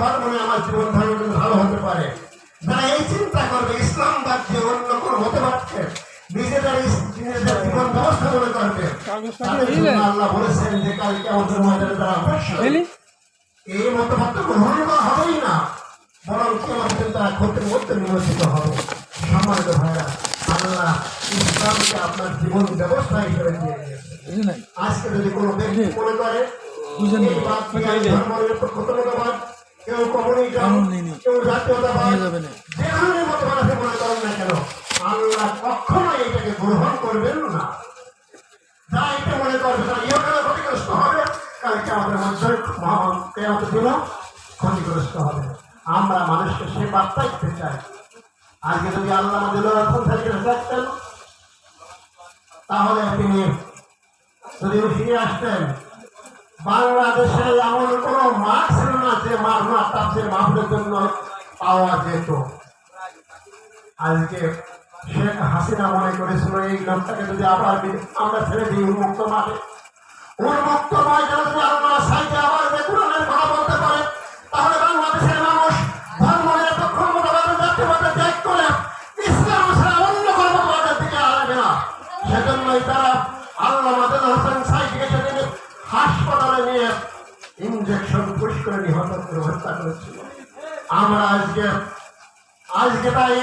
ধর্মে আমার জীবন ধর্ম ভালো হতে পারে। যারা এই চিন্তা করবে ইসলামবাদ যে অন্য কোনো হতে পারছে। নিজেদের জীবন ব্যবস্থা মনে করবে। আল্লাহ বলেছেন যে কালকে আমাদের ময়দানে তারা অবশ্যই এই মতবাদ তো গ্রহণ করা হবেই না। বরং কেমন তারা ক্ষতির মধ্যে নিয়োজিত হবে? সম্মানিত ভাইরা আল্লাহ ইসলামকে আপনার জীবন ব্যবস্থা হিসেবে দিয়ে আজকে যদি কোনো ব্যক্তি মনে করে বুঝেন এই বাদ দিয়ে বুঝাইলে। ধর্মনিরপেক্ষতাবাদ, কেউ কমিউনিজম কেউ জাতীয়তাবাদ নিয়ে যাবে না। যে ধরনের মতবাদ আপনি মনে করেন না কেন আল্লাহ কখনোই এটাকে গ্রহণ করবেন না। যা এটা মনে করবে তারা ইহকালে ক্ষতিগ্রস্ত হবে কালকে আমাদের মধ্যে কেয়ামতের দিনও ক্ষতিগ্রস্ত হবে। আমরা মানুষকে সে বার্তা দিতে চাই। আজকে যদি আল্লাহ আমাদের রক্ষণ থেকে থাকতেন তাহলে তিনি যদি ফিরে আসতেন বাংলাদেশে এমন কোনো না যে ধর্ম নিরপেক্ষ মতবাদের জাতীয়বাদের ত্যাগ করে ইসলাম ছাড়া অন্য কোনো মতবাদের সেজন্যই তারা আল্লাহ হোসেন করে নিহত করে হত্যা করেছিল। আমরা আজকে আজকে তাই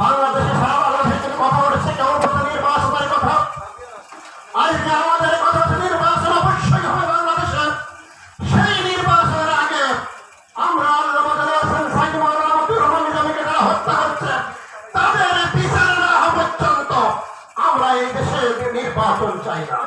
বাংলাদেশে সারা বাংলাদেশের কথা কেমন বলছে নির্বাচনের কথা। আজকে আমাদের কথা নির্বাচন অবশ্যই হবে সেই নির্বাচনের আগে আমরা আল্লাহ আমরা চাই না।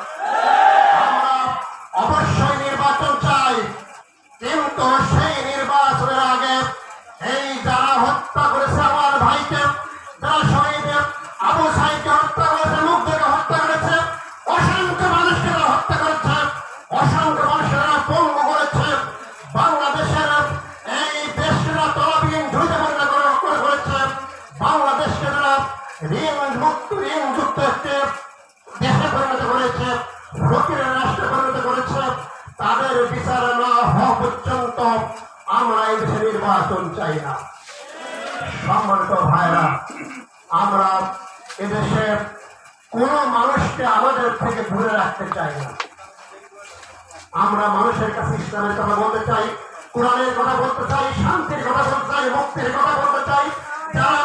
কোন মানুষকে আমাদের থেকে দূরে রাখতে চাই না আমরা মানুষের কাছে ইসলামের কথা বলতে চাই, কোরআনের কথা বলতে চাই, শান্তির কথা বলতে চাই, মুক্তির কথা বলতে চাই। যারা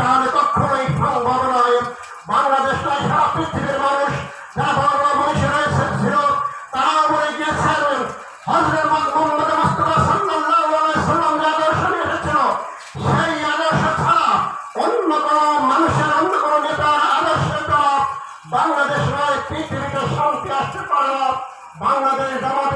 তাহলে কখনোই সম্ভব নয়। বাংলাদেশ নয়, সারা পৃথিবীর মানুষ যারা বড় বড় রয়েছে, ছিল, তারাও বলে গিয়েছেন হজরত মোহাম্মদ মুস্তাফা সাল্লাল্লাহু সাল্লাম যে আদর্শ নিয়ে এসেছিল, সেই আদর্শ ছাড়া অন্য কোনো মানুষের, অন্য কোনো নেতার আদর্শ বাংলাদেশ নয়, পৃথিবীতে শান্তি আসতে পারে না। বাংলাদেশ জামাত